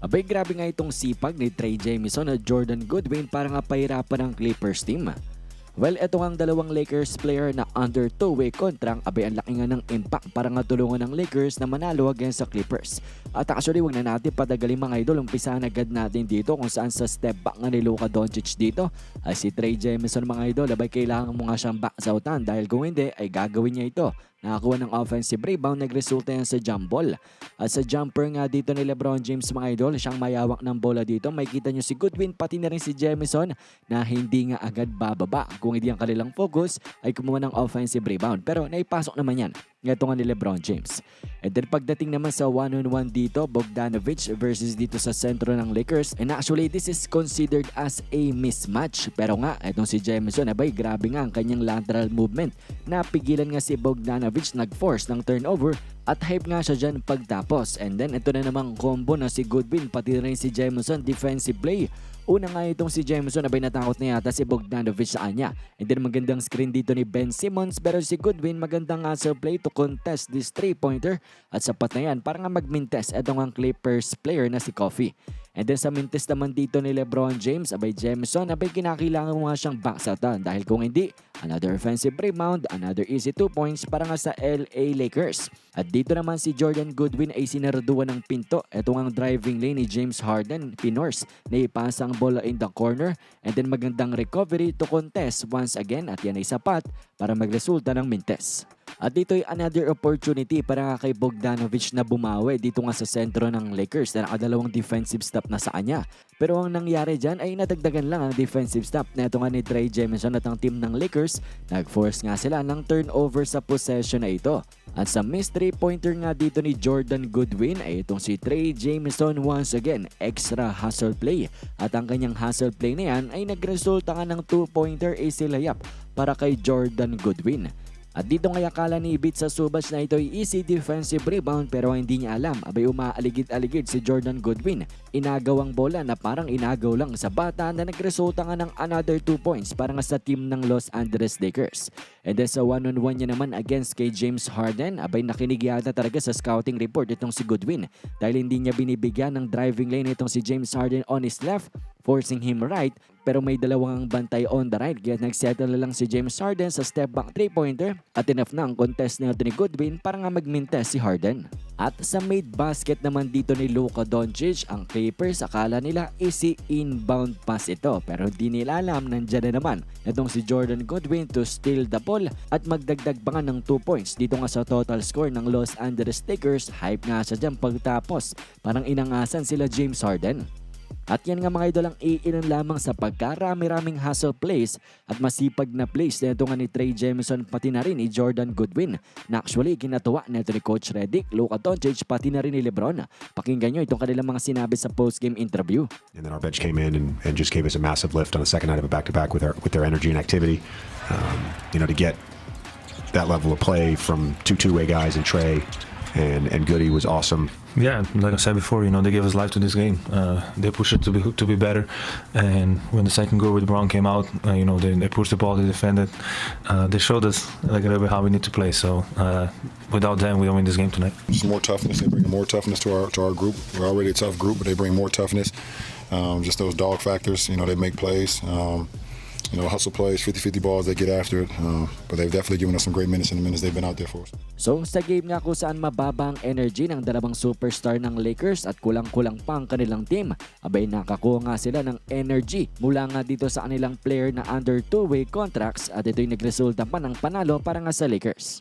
Abay grabe nga itong sipag ni Trey Jamison at Jordan Goodwin para nga pahirapan ng Clippers team. Well, eto nga ang dalawang Lakers player na under two-way contract, abay ang laki nga ng impact para nga tulungan ng Lakers na manalo against sa Clippers. At actually, wag na natin patagalin mga idol, umpisahan agad natin dito kung saan sa step back nga ni Luka Doncic dito. Ay si Trey Jamison mga idol, abay kailangan mo nga siyang back outan dahil kung hindi ay gagawin niya ito. Nakakuha ng offensive rebound, nagresulta yan sa jump ball. At sa jumper nga dito ni Lebron James mga idol, siyang mayawak ng bola dito. May kita nyo si Goodwin, pati na rin si Jamison na hindi nga agad bababa. Kung hindi ang kanilang focus ay kumuha ng offensive rebound. Pero naipasok naman yan. Ito nga ni Lebron James. And then pagdating naman sa one-on-one dito, Bogdanovic versus dito sa sentro ng Lakers. And actually, this is considered as a mismatch. Pero nga, itong si Jamison, abay, grabe nga ang kanyang lateral movement. Napigilan nga si Bogdanovic, nag-force ng turnover at hype nga siya dyan pagtapos. And then ito na namang combo na si Goodwin pati rin si Jameson defensive play. Una nga itong si Jameson abay natakot na yata si Bogdanovic sa kanya. And then magandang screen dito ni Ben Simmons pero si Goodwin magandang hustle play to contest this three-pointer. At sapat na yan para nga mag-mintes itong ang Clippers player na si Coffee. And then sa mintes naman dito ni Lebron James, abay Jameson, abay kinakailangan mo nga siyang backsatan dahil kung hindi, another offensive rebound, another easy 2 points para nga sa LA Lakers. At dito naman si Jordan Goodwin ay sinaraduan ng pinto. Ito ang driving lane ni James Harden, Pinors, na ipasa ang bola in the corner and then magandang recovery to contest once again at yan ay sapat para magresulta ng mintes. At dito ay another opportunity para kay Bogdanovic na bumawi dito nga sa sentro ng Lakers na nakadalawang defensive stop na sa kanya. Pero ang nangyari dyan ay nadagdagan lang ang defensive stop na ito nga ni Trey Jemison at ang team ng Lakers. Nag-force nga sila ng turnover sa possession na ito. At sa missed 3-pointer nga dito ni Jordan Goodwin ay itong si Trey Jameson once again, extra hustle play. At ang kanyang hustle play na yan ay nagresulta nga ng 2-pointer easy layup para kay Jordan Goodwin. At dito nga akala ni Ibit sa subas na ito ay easy defensive rebound pero hindi niya alam abay umaaligid-aligid si Jordan Goodwin. Inagaw ang bola na parang inagaw lang sa bata na nagresulta nga ng another 2 points para nga sa team ng Los Angeles Lakers. And then sa one-on-one niya naman against kay James Harden, abay nakinig yata talaga sa scouting report itong si Goodwin dahil hindi niya binibigyan ng driving lane itong si James Harden on his left forcing him right pero may dalawang bantay on the right kaya nagsettle na lang si James Harden sa step back 3-pointer at enough na ang contest ni Goodwin para nga mag-mintes si Harden. At sa made basket naman dito ni Luka Doncic, ang Clippers akala nila easy inbound pass ito pero di nila alam nandyan na naman itong si Jordan Goodwin to steal the ball at magdagdag pa nga ng 2 points dito nga sa total score ng Los Angeles Lakers. Hype nga sa dyan pagtapos parang inangasan sila James Harden. At yan nga mga idol ang iilan lamang sa pagkarami-raming hustle plays at masipag na plays na ito nga ni Trey Jemison pati na rin ni Jordan Goodwin na actually ginatuwa na ito ni Coach Redick, Luka Doncic pati na rin ni Lebron. Pakinggan nyo itong kanilang mga sinabi sa post-game interview. And then our bench came in and, and just gave us a massive lift on the second night of a back-to-back with our with their energy and activity. Um, you know, to get that level of play from two two-way guys and Trey and and Goody was awesome. Yeah, like I said before, you know they gave us life to this game. Uh, they pushed it to be to be better, and when the second goal with Brown came out, uh, you know they, they pushed the ball, they defended, uh, they showed us like a little bit how we need to play. So uh, without them, we don't win this game tonight. Just more toughness. They bring more toughness to our to our group. We're already a tough group, but they bring more toughness. Um, just those dog factors. You know, they make plays. Um, you know, hustle plays, 50-50 balls, they get after it. Um, but they've definitely given us some great minutes in the minutes they've been out there for us. So sa game nga kung saan mababa ang energy ng dalawang superstar ng Lakers at kulang-kulang pa ang kanilang team, abay nakakuha nga sila ng energy mula nga dito sa kanilang player na under two-way contracts at ito'y nagresulta pa ng panalo para nga sa Lakers.